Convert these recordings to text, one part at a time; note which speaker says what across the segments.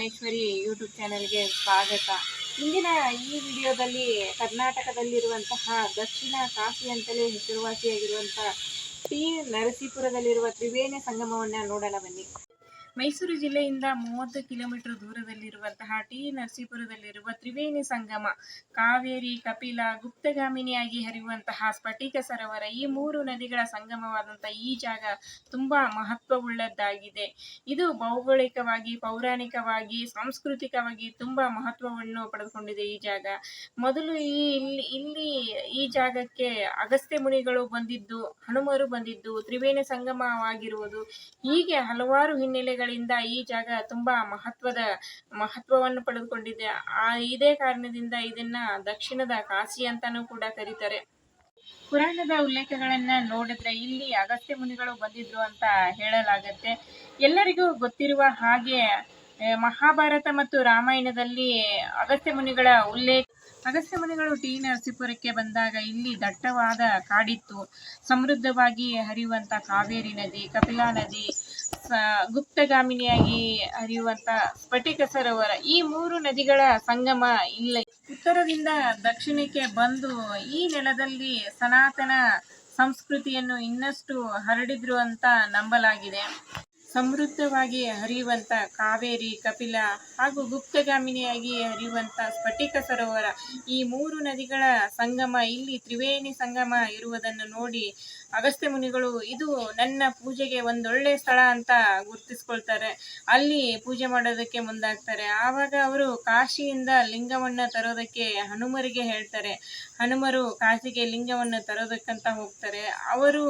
Speaker 1: Jnaneshwari YouTube ಚಾನೆಲ್ಗೆ ಸ್ವಾಗತ. ಇಂದಿನ ಈ ವಿಡಿಯೋದಲ್ಲಿ ಕರ್ನಾಟಕದಲ್ಲಿರುವಂತಹ ದಕ್ಷಿಣ ಕಾಫಿ ಅಂತಲೇ ಹೆಸರುವಾಸಿಯಾಗಿರುವಂತಹ ಟಿ ನರಸೀಪುರದಲ್ಲಿರುವ ತ್ರಿವೇಣಿ ಸಂಗಮವನ್ನು ನೋಡೋಣ ಬನ್ನಿ. ಮೈಸೂರು ಜಿಲ್ಲೆಯಿಂದ ಮೂವತ್ತು ಕಿಲೋಮೀಟರ್ ದೂರದಲ್ಲಿರುವಂತಹ ಟಿ ನರಸೀಪುರದಲ್ಲಿರುವ ತ್ರಿವೇಣಿ ಸಂಗಮ, ಕಾವೇರಿ, ಕಪಿಲ, ಗುಪ್ತಗಾಮಿನಿಯಾಗಿ ಹರಿಯುವಂತಹ ಸ್ಫಟಿಕ ಸರೋವರ ಈ ಮೂರು ನದಿಗಳ ಸಂಗಮವಾದಂತಹ ಈ ಜಾಗ ತುಂಬಾ ಮಹತ್ವವುಳ್ಳದ್ದಾಗಿದೆ. ಇದು ಭೌಗೋಳಿಕವಾಗಿ, ಪೌರಾಣಿಕವಾಗಿ, ಸಾಂಸ್ಕೃತಿಕವಾಗಿ ತುಂಬಾ ಮಹತ್ವವನ್ನು ಪಡೆದುಕೊಂಡಿದೆ ಈ ಜಾಗ. ಮೊದಲು ಈ ಇಲ್ಲಿ ಇಲ್ಲಿ ಈ ಜಾಗಕ್ಕೆ ಅಗಸ್ತ್ಯ ಮುನಿಗಳು ಬಂದಿದ್ದು, ಹನುಮರು ಬಂದಿದ್ದು, ತ್ರಿವೇಣಿ ಸಂಗಮವಾಗಿರುವುದು ಹೀಗೆ ಹಲವಾರು ಹಿನ್ನೆಲೆಗಳಿಂದ ಈ ಜಾಗ ತುಂಬಾ ಮಹತ್ವದ, ಮಹತ್ವವನ್ನು ಪಡೆದುಕೊಂಡಿದೆ. ಆ, ಇದೇ ಕಾರಣದಿಂದ ಇದನ್ನ ದಕ್ಷಿಣದ ಕಾಶಿ ಅಂತಾನೂ ಕೂಡ ಕರೀತಾರೆ. ಪುರಾಣದ ಉಲ್ಲೇಖಗಳನ್ನ ನೋಡಿದ್ರೆ ಇಲ್ಲಿ ಅಗಸ್ತ್ಯ ಮುನಿಗಳು ಬಂದಿದ್ರು ಅಂತ ಹೇಳಲಾಗತ್ತೆ. ಎಲ್ಲರಿಗೂ ಗೊತ್ತಿರುವ ಹಾಗೆ ಮಹಾಭಾರತ ಮತ್ತು ರಾಮಾಯಣದಲ್ಲಿ ಅಗಸ್ತ್ಯ ಮುನಿಗಳ ಉಲ್ಲೇಖ, ಅಗಸ್ತ್ಯ ಮುನಿಗಳು ಟಿ. ನರಸೀಪುರಕ್ಕೆ ಬಂದಾಗ ಇಲ್ಲಿ ದಟ್ಟವಾದ ಕಾಡಿತ್ತು. ಸಮೃದ್ಧವಾಗಿ ಹರಿಯುವಂತ ಕಾವೇರಿ ನದಿ, ಕಪಿಲಾ ನದಿ ಗುಪ್ತಗಾಮಿನಿಯಾಗಿ ಹರಿಯುವಂತ ಸ್ಫಟಿಕ ಸರೋವರ ಈ ಮೂರು ನದಿಗಳ ಸಂಗಮ ಇಲ್ಲ. ಉತ್ತರದಿಂದ ದಕ್ಷಿಣಕ್ಕೆ ಬಂದು ಈ ನೆಲದಲ್ಲಿ ಸನಾತನ ಸಂಸ್ಕೃತಿಯನ್ನು ಇನ್ನಷ್ಟು ಹರಡಿದ್ರು ಅಂತ ನಂಬಲಾಗಿದೆ. ಸಮೃದ್ಧವಾಗಿ ಹರಿಯುವಂತ ಕಾವೇರಿ, ಕಪಿಲ ಹಾಗೂ ಗುಪ್ತಗಾಮಿನಿಯಾಗಿ ಹರಿಯುವಂತ ಸ್ಫಟಿಕ ಸರೋವರ. ಈ ಮೂರು ನದಿಗಳ ಸಂಗಮ ಇಲ್ಲಿ ತ್ರಿವೇಣಿ ಸಂಗಮ ಇರುವುದನ್ನು ನೋಡಿ ಅಗಸ್ತ್ಯ ಮುನಿಗಳು, ಇದು ನನ್ನ ಪೂಜೆಗೆ ಒಂದೊಳ್ಳೆ ಸ್ಥಳ ಅಂತ ಗುರುತಿಸ್ಕೊಳ್ತಾರೆ. ಅಲ್ಲಿ ಪೂಜೆ ಮಾಡೋದಕ್ಕೆ ಮುಂದಾಗ್ತಾರೆ. ಆವಾಗ ಅವರು ಕಾಶಿಯಿಂದ ಲಿಂಗವನ್ನು ತರೋದಕ್ಕೆ ಹನುಮರಿಗೆ ಹೇಳ್ತಾರೆ. ಹನುಮರು ಕಾಶಿಗೆ ಲಿಂಗವನ್ನು ತರೋದಕ್ಕಂತ ಹೋಗ್ತಾರೆ. ಅವರು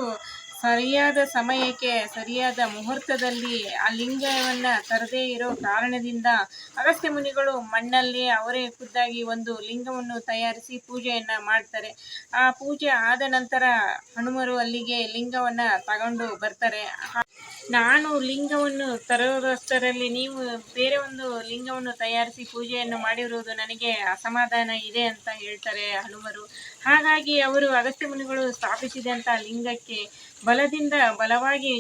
Speaker 1: ಸರಿಯಾದ ಸಮಯಕ್ಕೆ, ಸರಿಯಾದ ಮುಹೂರ್ತದಲ್ಲಿ ಆ ಲಿಂಗವನ್ನು ತರದೇ ಇರೋ ಕಾರಣದಿಂದ ಅಗಸ್ತ್ಯ ಮುನಿಗಳು ಮಣ್ಣಲ್ಲಿ ಅವರೇ ಖುದ್ದಾಗಿ ಒಂದು ಲಿಂಗವನ್ನು ತಯಾರಿಸಿ ಪೂಜೆಯನ್ನು ಮಾಡ್ತಾರೆ. ಆ ಪೂಜೆ ಆದ ನಂತರ ಹನುಮರು ಅಲ್ಲಿಗೆ ಲಿಂಗವನ್ನು ತಗೊಂಡು ಬರ್ತಾರೆ. ನಾನು ಲಿಂಗವನ್ನು ತರೋದಷ್ಟರಲ್ಲಿ ನೀವು ಬೇರೆ ಒಂದು ಲಿಂಗವನ್ನು ತಯಾರಿಸಿ ಪೂಜೆಯನ್ನು ಮಾಡಿರುವುದು ನನಗೆ ಅಸಮಾಧಾನ ಇದೆ ಅಂತ ಹೇಳ್ತಾರೆ ಹನುಮರು. ಹಾಗಾಗಿ ಅವರು ಅಗಸ್ತ್ಯ ಮುನಿಗಳು ಸ್ಥಾಪಿಸಿದಂಥ ಲಿಂಗಕ್ಕೆ ಬಲದಿಂದ ಬಲವಾಗಿ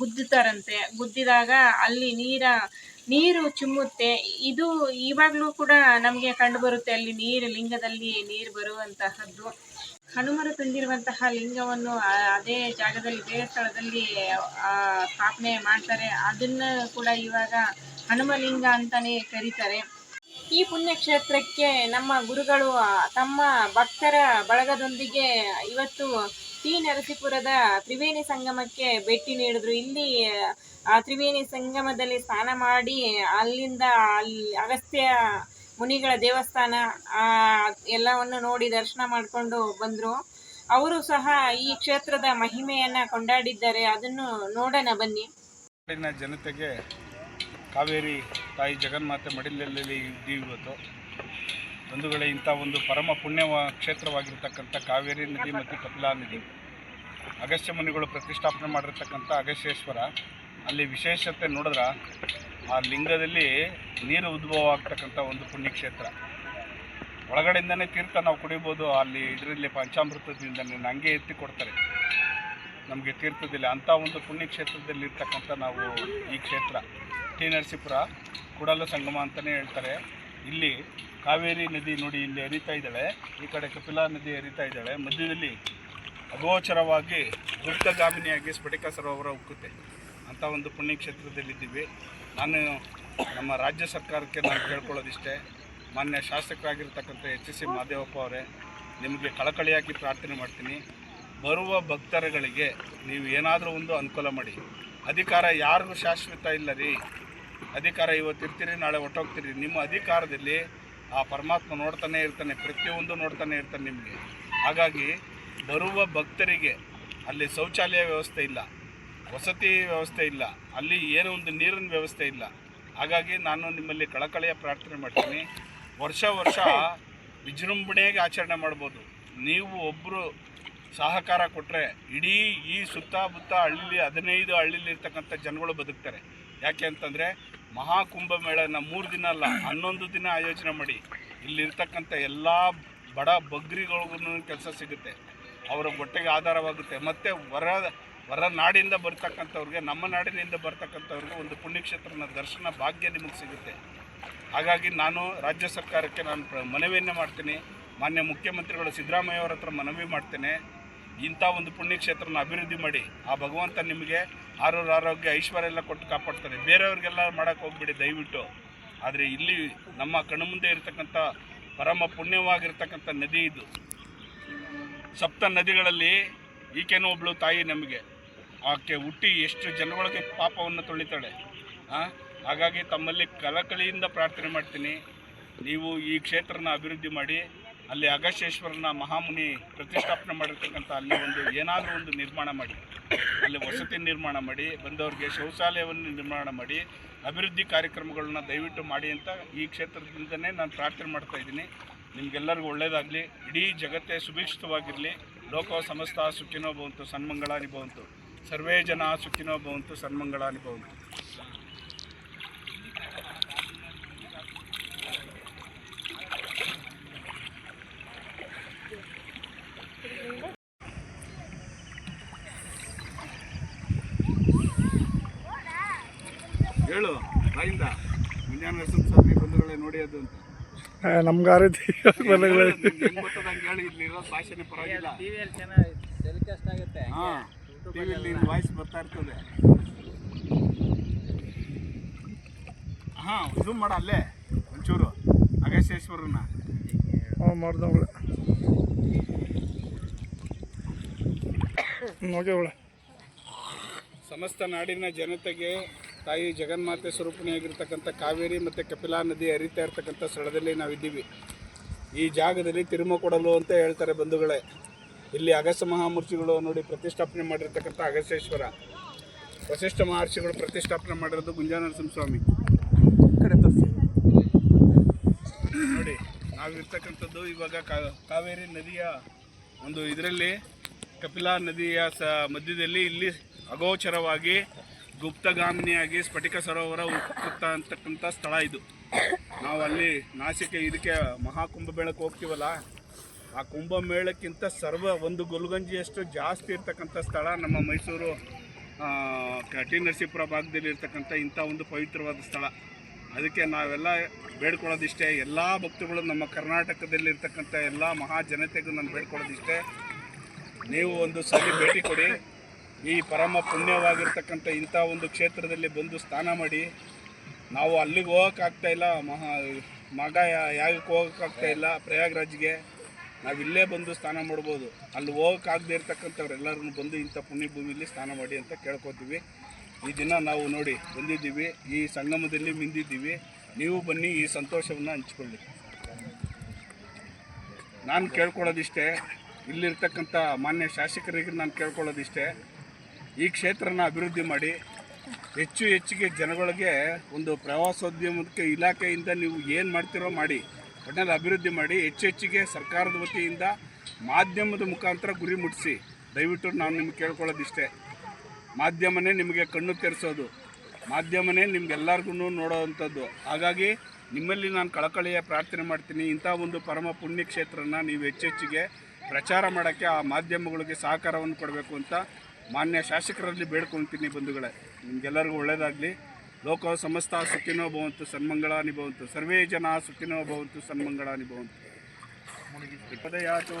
Speaker 1: ಗುದ್ದುತ್ತಾರಂತೆ. ಗುದ್ದಿದಾಗ ಅಲ್ಲಿ ನೀರ, ನೀರು ಚಿಮ್ಮುತ್ತೆ. ಇದು ಇವಾಗಲೂ ಕೂಡ ನಮಗೆ ಕಂಡುಬರುತ್ತೆ ಅಲ್ಲಿ ನೀರು, ಲಿಂಗದಲ್ಲಿ ನೀರು ಬರುವಂತಹದ್ದು. ಹನುಮರು ತಂದಿರುವಂತಹ ಲಿಂಗವನ್ನು ಅದೇ ಜಾಗದಲ್ಲಿ ಬೇರೆ ಸ್ಥಳದಲ್ಲಿ ಸ್ಥಾಪನೆ ಮಾಡ್ತಾರೆ. ಅದನ್ನ ಕೂಡ ಇವಾಗ ಹನುಮಲಿಂಗ ಅಂತಾನೆ ಕರೀತಾರೆ. ಈ ಪುಣ್ಯಕ್ಷೇತ್ರಕ್ಕೆ ನಮ್ಮ ಗುರುಗಳು ತಮ್ಮ ಭಕ್ತರ ಬಳಗದೊಂದಿಗೆ ಇವತ್ತು ಟಿ. ನರಸೀಪುರದ ತ್ರಿವೇಣಿ ಸಂಗಮಕ್ಕೆ ಭೇಟಿ ನೀಡಿದ್ರು. ಇಲ್ಲಿ, ಆ, ತ್ರಿವೇಣಿ ಸಂಗಮದಲ್ಲಿ ಸ್ನಾನ ಮಾಡಿ, ಅಲ್ಲಿಂದ, ಅಲ್ಲಿ, ಅಗಸ್ತ್ಯ ಮುನಿಗಳ ದೇವಸ್ಥಾನ ಎಲ್ಲವನ್ನು ನೋಡಿ ದರ್ಶನ ಮಾಡಿಕೊಂಡು ಬಂದರು. ಅವರು ಸಹ ಈ ಕ್ಷೇತ್ರದ ಮಹಿಮೆಯನ್ನ ಕೊಂಡಾಡಿದ್ದಾರೆ. ಅದನ್ನು ನೋಡೋಣ ಬನ್ನಿ.
Speaker 2: ನಾಡಿನ ಜನತೆಗೆ ಕಾವೇರಿ ತಾಯಿ ಜಗನ್ಮಾತೆ ಮಡಿಲಲ್ಲಿ ಇದ್ದೀವಿ ಇವತ್ತು. ಬಂಧುಗಳೇ ಇಂಥ ಒಂದು ಪರಮ ಪುಣ್ಯ ಕ್ಷೇತ್ರವಾಗಿರ್ತಕ್ಕಂಥ ಕಾವೇರಿ ನದಿ ಮತ್ತು ಕಪಿಲಾ ನದಿ, ಅಗಸ್ತ್ಯ ಮುನಿಗಳು ಪ್ರತಿಷ್ಠಾಪನೆ ಮಾಡಿರ್ತಕ್ಕಂಥ ಅಗಸ್ಯೇಶ್ವರ ಅಲ್ಲಿ ವಿಶೇಷತೆ ನೋಡಿದ್ರೆ ಆ ಲಿಂಗದಲ್ಲಿ ನೀರು ಉದ್ಭವ ಆಗ್ತಕ್ಕಂಥ ಒಂದು ಪುಣ್ಯಕ್ಷೇತ್ರ. ಒಳಗಡೆಯಿಂದನೇ ತೀರ್ಥ ನಾವು ಕುಡಿಬೋದು, ಅಲ್ಲಿ ಇದರಲ್ಲಿ ಪಂಚಾಮೃತದಿಂದ ಹಂಗೆ ಎತ್ತಿ ಕೊಡ್ತಾರೆ. ನಮಗೆ ತೀರ್ಥದಲ್ಲಿ ಅಂಥ ಒಂದು ಪುಣ್ಯಕ್ಷೇತ್ರದಲ್ಲಿ ಇರ್ತಕ್ಕಂಥ ನಾವು ಈ ಕ್ಷೇತ್ರ. ಟಿ ನರಸೀಪುರ ಕುಡಲ ಸಂಗಮ ಅಂತಲೇ ಹೇಳ್ತಾರೆ. ಇಲ್ಲಿ ಕಾವೇರಿ ನದಿ ನೋಡಿ ಇಲ್ಲಿ ಹರಿತಾ ಇದ್ದಾಳೆ, ಈ ಕಡೆ ಕಪಿಲಾ ನದಿ ಹರಿತಾ ಇದ್ದಾಳೆ. ಮಧ್ಯದಲ್ಲಿ ಅಗೋಚರವಾಗಿ ಗುಪ್ತಗಾಮಿನಿಯಾಗಿ ಸ್ಫಟಿಕ ಸರೋವರ ಉಕ್ಕುತ್ತೆ. ಅಂಥ ಒಂದು ಪುಣ್ಯಕ್ಷೇತ್ರದಲ್ಲಿದ್ದೀವಿ. ನಾನು ನಮ್ಮ ರಾಜ್ಯ ಸರ್ಕಾರಕ್ಕೆ ನಾನು ಕೇಳ್ಕೊಳ್ಳೋದಿಷ್ಟೇ, ಮಾನ್ಯ ಶಾಸಕರಾಗಿರ್ತಕ್ಕಂಥ ಎಚ್ ಎಸ್ ಸಿ ಮಾದೇವಪ್ಪ ಅವರೇ, ನಿಮಗೆ ಕಳಕಳಿಯಾಗಿ ಪ್ರಾರ್ಥನೆ ಮಾಡ್ತೀನಿ. ಬರುವ ಭಕ್ತರುಗಳಿಗೆ ನೀವು ಏನಾದರೂ ಒಂದು ಅನುಕೂಲ ಮಾಡಿ. ಅಧಿಕಾರ ಯಾರಿಗೂ ಶಾಶ್ವತ ಇಲ್ಲ ರೀ ಅಧಿಕಾರ ಇವತ್ತು ಇರ್ತೀರಿ, ನಾಳೆ ಹೊಟ್ಟೋಗ್ತೀರಿ ನಿಮ್ಮ ಅಧಿಕಾರದಲ್ಲಿ ಆ ಪರಮಾತ್ಮ ನೋಡ್ತಾನೆ ಇರ್ತಾನೆ, ಪ್ರತಿಯೊಂದು ನೋಡ್ತಾನೆ ಇರ್ತಾನೆ ನಿಮಗೆ. ಹಾಗಾಗಿ ಬರುವ ಭಕ್ತರಿಗೆ ಅಲ್ಲಿ ಶೌಚಾಲಯ ವ್ಯವಸ್ಥೆ ಇಲ್ಲ. ವಸತಿ ವ್ಯವಸ್ಥೆ ಇಲ್ಲ. ಅಲ್ಲಿ ಏನೋ ಒಂದು ನೀರಿನ ವ್ಯವಸ್ಥೆ ಇಲ್ಲ. ಹಾಗಾಗಿ ನಾನು ನಿಮ್ಮಲ್ಲಿ ಕಳಕಳಿಯ ಪ್ರಾರ್ಥನೆ ಮಾಡ್ತೀನಿ. ವರ್ಷ ವರ್ಷ ವಿಜೃಂಭಣೆಯಾಗಿ ಆಚರಣೆ ಮಾಡ್ಬೋದು. ನೀವು ಒಬ್ಬರು ಸಹಕಾರ ಕೊಟ್ಟರೆ ಇಡೀ ಈ ಸುತ್ತಮುತ್ತ ಹಳ್ಳಿಲಿ, ಹದಿನೈದು ಹಳ್ಳಿಲಿ ಇರ್ತಕ್ಕಂಥ ಜನಗಳು ಬದುಕ್ತಾರೆ. ಯಾಕೆ ಅಂತಂದರೆ ಮಹಾಕುಂಭಮೇಳನ ಮೂರು ದಿನ ಅಲ್ಲ, ಹನ್ನೊಂದು ದಿನ ಆಯೋಜನೆ ಮಾಡಿ. ಇಲ್ಲಿರ್ತಕ್ಕಂಥ ಎಲ್ಲ ಬಡ ಬಗ್ರಿಗಳಿಗೂ ಕೆಲಸ ಸಿಗುತ್ತೆ. ಅವರ ಹೊಟ್ಟೆಗೆ ಆಧಾರವಾಗುತ್ತೆ. ಮತ್ತು ಹೊರ ಹೊರ ನಾಡಿಂದ ಬರ್ತಕ್ಕಂಥವ್ರಿಗೆ, ನಮ್ಮ ನಾಡಿನಿಂದ ಬರ್ತಕ್ಕಂಥವ್ರಿಗೆ ಒಂದು ಪುಣ್ಯಕ್ಷೇತ್ರನ ದರ್ಶನ ಭಾಗ್ಯ ನಿಮಗೆ ಸಿಗುತ್ತೆ. ಹಾಗಾಗಿ ನಾನು ರಾಜ್ಯ ಸರ್ಕಾರಕ್ಕೆ ನಾನು ಪ್ರ- ಮನವಿಯನ್ನು ಮಾಡ್ತೀನಿ. ಮಾನ್ಯ ಮುಖ್ಯಮಂತ್ರಿಗಳು ಸಿದ್ದರಾಮಯ್ಯ ಅವರ ಹತ್ರ ಮನವಿ ಮಾಡ್ತೇನೆ. ಇಂಥ ಒಂದು ಪುಣ್ಯಕ್ಷೇತ್ರನ ಅಭಿವೃದ್ಧಿ ಮಾಡಿ. ಆ ಭಗವಂತ ನಿಮಗೆ ಆರೋಗ್ಯ ಆರೋಗ್ಯ, ಐಶ್ವರ್ಯ ಎಲ್ಲ ಕೊಟ್ಟು ಕಾಪಾಡ್ತಾನೆ. ಬೇರೆಯವ್ರಿಗೆಲ್ಲ ಮಾಡೋಕ್ಕೆ ಹೋಗ್ಬಿಡಿ ದಯವಿಟ್ಟು. ಆದರೆ ಇಲ್ಲಿ ನಮ್ಮ ಕಣ್ಣು ಮುಂದೆ ಇರತಕ್ಕಂಥ ಪರಮ ಪುಣ್ಯವಾಗಿರ್ತಕ್ಕಂಥ ನದಿ ಇದು. ಸಪ್ತ ನದಿಗಳಲ್ಲಿ ಈಕೆನೂ ಒಬ್ಳು ತಾಯಿ ನಮಗೆ. ಆಕೆ ಹುಟ್ಟಿ ಎಷ್ಟು ಜನಗಳಿಗೆ ಪಾಪವನ್ನು ತೊಳಿತಾಳೆ? ಹಾಗಾಗಿ ತಮ್ಮಲ್ಲಿ ಕಲಕಳಿಯಿಂದ ಪ್ರಾರ್ಥನೆ ಮಾಡ್ತೀನಿ. ನೀವು ಈ ಕ್ಷೇತ್ರನ ಅಭಿವೃದ್ಧಿ ಮಾಡಿ, ಅಲ್ಲಿ ಅಗಸ್ಯೇಶ್ವರನ ಮಹಾಮುನಿ ಪ್ರತಿಷ್ಠಾಪನೆ ಮಾಡಿರ್ತಕ್ಕಂಥ ಅಲ್ಲಿ ಒಂದು ಏನಾದರೂ ಒಂದು ನಿರ್ಮಾಣ ಮಾಡಿ. ಅಲ್ಲಿ ವಸತಿ ನಿರ್ಮಾಣ ಮಾಡಿ, ಬಂದವ್ರಿಗೆ ಶೌಚಾಲಯವನ್ನು ನಿರ್ಮಾಣ ಮಾಡಿ, ಅಭಿವೃದ್ಧಿ ಕಾರ್ಯಕ್ರಮಗಳನ್ನ ದಯವಿಟ್ಟು ಮಾಡಿ ಅಂತ ಈ ಕ್ಷೇತ್ರದಿಂದನೇ ನಾನು ಪ್ರಾರ್ಥನೆ ಮಾಡ್ತಾ ಇದ್ದೀನಿ. ನಿಮಗೆಲ್ಲರಿಗೂ ಒಳ್ಳೆಯದಾಗಲಿ ಇಡೀ ಜಗತ್ತೇ ಸುಭಿಕ್ಷಿತವಾಗಿರಲಿ. ಲೋಕ ಸಮಸ್ತ ಸುಖಿನೋ ಭವಂತು, ಸನ್ಮಂಗಳಾನಿ ಭವಂತು. ಸರ್ವೇ ಜನ ಸುಖಿನೋ ಭವಂತು, ಸನ್ಮಂಗಳಾನಿ ಭವಂತು. ಹೇಳು, ಬಾಯಿಂದ. ಮುಂಜಾನೆ ನರಸಿಂಹಸ್ವಾಮಿ ಬಂಧುಗಳೇ ನೋಡಿ ಅದು ಅಂತ.
Speaker 3: ನಮ್ಗೆ ಆ ರೀತಿ
Speaker 2: ವಾಯ್ಸ್ ಬರ್ತಾ ಇರ್ತದೆ. ಹಾ ಇದು ಮಾಡ ಅಲ್ಲೇ ಒಂಚೂರು.
Speaker 3: ಹಾಂ ಮಾಡ್ದವಳೆ
Speaker 2: ಸಮಸ್ತ ನಾಡಿನ ಜನತೆಗೆ ತಾಯಿ ಜಗನ್ಮಾತೆ ಸ್ವರೂಪಣಿಯಾಗಿರ್ತಕ್ಕಂಥ ಕಾವೇರಿ ಮತ್ತು ಕಪಿಲಾ ನದಿ ಹರಿತಾ ಇರ್ತಕ್ಕಂಥ ಸ್ಥಳದಲ್ಲಿ ನಾವಿದ್ದೀವಿ. ಈ ಜಾಗದಲ್ಲಿ ತಿರುಮಕೊಡಲು ಅಂತ ಹೇಳ್ತಾರೆ ಬಂಧುಗಳೇ. ಇಲ್ಲಿ ಅಗಸ್ಯ ಮಹಾಮೂರ್ತಿಗಳು ನೋಡಿ ಪ್ರತಿಷ್ಠಾಪನೆ ಮಾಡಿರ್ತಕ್ಕಂಥ ಅಗಸ್ಯೇಶ್ವರ ವಸಿಷ್ಠ ಮಹರ್ಷಿಗಳು ಪ್ರತಿಷ್ಠಾಪನೆ ಮಾಡಿರೋದು ಸ್ವಾಮಿ ಕಡೆ ತೋರಿಸಿ. ನೋಡಿ, ನಾವಿರ್ತಕ್ಕಂಥದ್ದು ಇವಾಗ ಕಾವೇರಿ ನದಿಯ ಒಂದು ಇದರಲ್ಲಿ ಕಪಿಲಾ ನದಿಯ ಸ ಮಧ್ಯದಲ್ಲಿ ಇಲ್ಲಿ ಅಗೋಚರವಾಗಿ ಗುಪ್ತಗಾಮಿನಿಯಾಗಿ ಸ್ಫಟಿಕ ಸರೋವರ ಉತ್ಕೃತ ಅಂತಕ್ಕಂಥ ಸ್ಥಳ ಇದು. ನಾವು ಅಲ್ಲಿ ನಾಸಿಕ ಇದಕ್ಕೆ ಮಹಾಕುಂಭಮೇಳಕ್ಕೆ ಹೋಗ್ತೀವಲ್ಲ, ಆ ಕುಂಭಮೇಳಕ್ಕಿಂತ ಸರ್ವ ಒಂದು ಗುಲ್ಗಂಜಿಯಷ್ಟು ಜಾಸ್ತಿ ಇರ್ತಕ್ಕಂಥ ಸ್ಥಳ ನಮ್ಮ ಮೈಸೂರು ಟಿ ನರಸೀಪುರ ಭಾಗದಲ್ಲಿ ಇರ್ತಕ್ಕಂಥ ಇಂಥ ಒಂದು ಪವಿತ್ರವಾದ ಸ್ಥಳ. ಅದಕ್ಕೆ ನಾವೆಲ್ಲ ಬೇಡ್ಕೊಳ್ಳೋದಿಷ್ಟೇ, ಎಲ್ಲ ಭಕ್ತಗಳು ನಮ್ಮ ಕರ್ನಾಟಕದಲ್ಲಿ ಇರ್ತಕ್ಕಂಥ ಎಲ್ಲ ಮಹಾ ಜನತೆಗೂ ನಾನು ಬೇಡ್ಕೊಳ್ಳೋದಿಷ್ಟೇ. ನೀವು ಒಂದು ಸಲ ಭೇಟಿ ಕೊಡಿ. ಈ ಪರಮ ಪುಣ್ಯವಾಗಿರ್ತಕ್ಕಂಥ ಇಂಥ ಒಂದು ಕ್ಷೇತ್ರದಲ್ಲಿ ಬಂದು ಸ್ನಾನ ಮಾಡಿ, ನಾವು ಅಲ್ಲಿಗೆ ಹೋಗೋಕ್ಕಾಗ್ತಾ ಇಲ್ಲ, ಮಹಾ, ಮಗ ಯಾಗಕ್ಕೆ ಹೋಗೋಕ್ಕಾಗ್ತಾ ಇಲ್ಲ, ಪ್ರಯಾಗ್ರಾಜ್ಗೆ ಇಲ್ಲೇ ಬಂದು ಸ್ನಾನ ಮಾಡ್ಬೋದು. ಅಲ್ಲಿ ಹೋಗೋಕ್ಕಾಗದೇ ಇರ್ತಕ್ಕಂಥವ್ರು ಎಲ್ಲರೂ ಬಂದು ಇಂಥ ಪುಣ್ಯ ಭೂಮಿಲಿ ಸ್ನಾನ ಮಾಡಿ ಅಂತ ಕೇಳ್ಕೊತೀವಿ. ಈ ದಿನ ನಾವು ನೋಡಿ ಬಂದಿದ್ದೀವಿ, ಈ ಸಂಗಮದಲ್ಲಿ ಮಿಂದಿದ್ದೀವಿ. ನೀವು ಬನ್ನಿ, ಈ ಸಂತೋಷವನ್ನು ಹಂಚ್ಕೊಳ್ಳಿ. ನಾನು ಕೇಳ್ಕೊಳ್ಳೋದಿಷ್ಟೇ, ಇಲ್ಲಿರ್ತಕ್ಕಂಥ ಮಾನ್ಯ ಶಾಸಕರಿಗೆ ನಾನು ಕೇಳ್ಕೊಳ್ಳೋದಿಷ್ಟೇ. ಈ ಕ್ಷೇತ್ರನ ಅಭಿವೃದ್ಧಿ ಮಾಡಿ ಹೆಚ್ಚು ಹೆಚ್ಚಿಗೆ ಜನಗಳಿಗೆ ಒಂದು ಪ್ರವಾಸೋದ್ಯಮಕ್ಕೆ ಇಲಾಖೆಯಿಂದ ನೀವು ಏನು ಮಾಡ್ತಿರೋ ಮಾಡಿ ಒಟ್ಟಿನಲ್ಲಿ ಅಭಿವೃದ್ಧಿ ಮಾಡಿ, ಹೆಚ್ಚು ಹೆಚ್ಚಿಗೆ ಸರ್ಕಾರದ ವತಿಯಿಂದ ಮಾಧ್ಯಮದ ಮುಖಾಂತರ ಗುರಿ ಮುಟ್ಟಿಸಿ ದಯವಿಟ್ಟು ನಾನು ನಿಮ್ಗೆ ಕೇಳ್ಕೊಳ್ಳೋದಿಷ್ಟೇ. ಮಾಧ್ಯಮನೇ ನಿಮಗೆ ಕಣ್ಣು ತೆರೆಸೋದು ಮಾಧ್ಯಮನೇ ನಿಮ್ಗೆಲ್ಲರಿಗೂ ನೋಡೋವಂಥದ್ದು. ಹಾಗಾಗಿ ನಿಮ್ಮಲ್ಲಿ ನಾನು ಕಳಕಳಿಯ ಪ್ರಾರ್ಥನೆ ಮಾಡ್ತೀನಿ. ಇಂಥ ಒಂದು ಪರಮ ಪುಣ್ಯ ಕ್ಷೇತ್ರನ ನೀವು ಹೆಚ್ಚೆಚ್ಚಿಗೆ ಪ್ರಚಾರ ಮಾಡೋಕ್ಕೆ ಆ ಮಾಧ್ಯಮಗಳಿಗೆ ಸಹಕಾರವನ್ನು ಕೊಡಬೇಕು ಅಂತ ಮಾನ್ಯ ಶಾಸಕರಲ್ಲಿ ಬೇಡ್ಕೊಳ್ತೀನಿ ಬಂಧುಗಳೇ. ನಿಮಗೆಲ್ಲರಿಗೂ ಒಳ್ಳೆಯದಾಗಲಿ ಲೋಕ ಸಮಸ್ತ ಸುಖಿನೋ ಭವಂತು ಸನ್ಮಂಗಳಾನಿ ನಿಭವಂತು ಸರ್ವೇ ಜನ ಸುಖಿನೋ ಭವಂತು ಸನ್ಮಂಗಳ ನಿಭವಂತು ಪದಯಾತು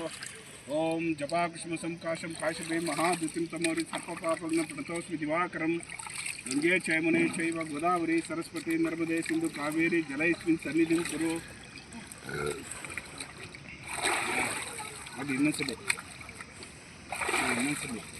Speaker 2: ಓಂ ಜಪಾಕುಷ್ಮ ಸಂಕಾಶಂ ಕಾಶಭೇ ಮಹಾದುತಿಂ ತಮೋರಿ ಸರ್ಪಪಾಪಂಗ ಪ್ರಣತೋಸ್ಮಿ ದಿವಾಕರಂ. ಗಂಗೆ ಚೈಮನೆ ಚೈವ ಗೋದಾವರಿ ಸರಸ್ವತಿ ನರ್ಮದೆ ಸಿಂಧು ಕಾವೇರಿ ಜಲೈಸ್ಮಿನ್ ಸನ್ನಿಧಿಂ ಕುರು. ಅದು ಇನ್ನೊಂದು ಸಲ ಇನ್ನೊಂದ್ಸಲಿ ಹ್ಞೂ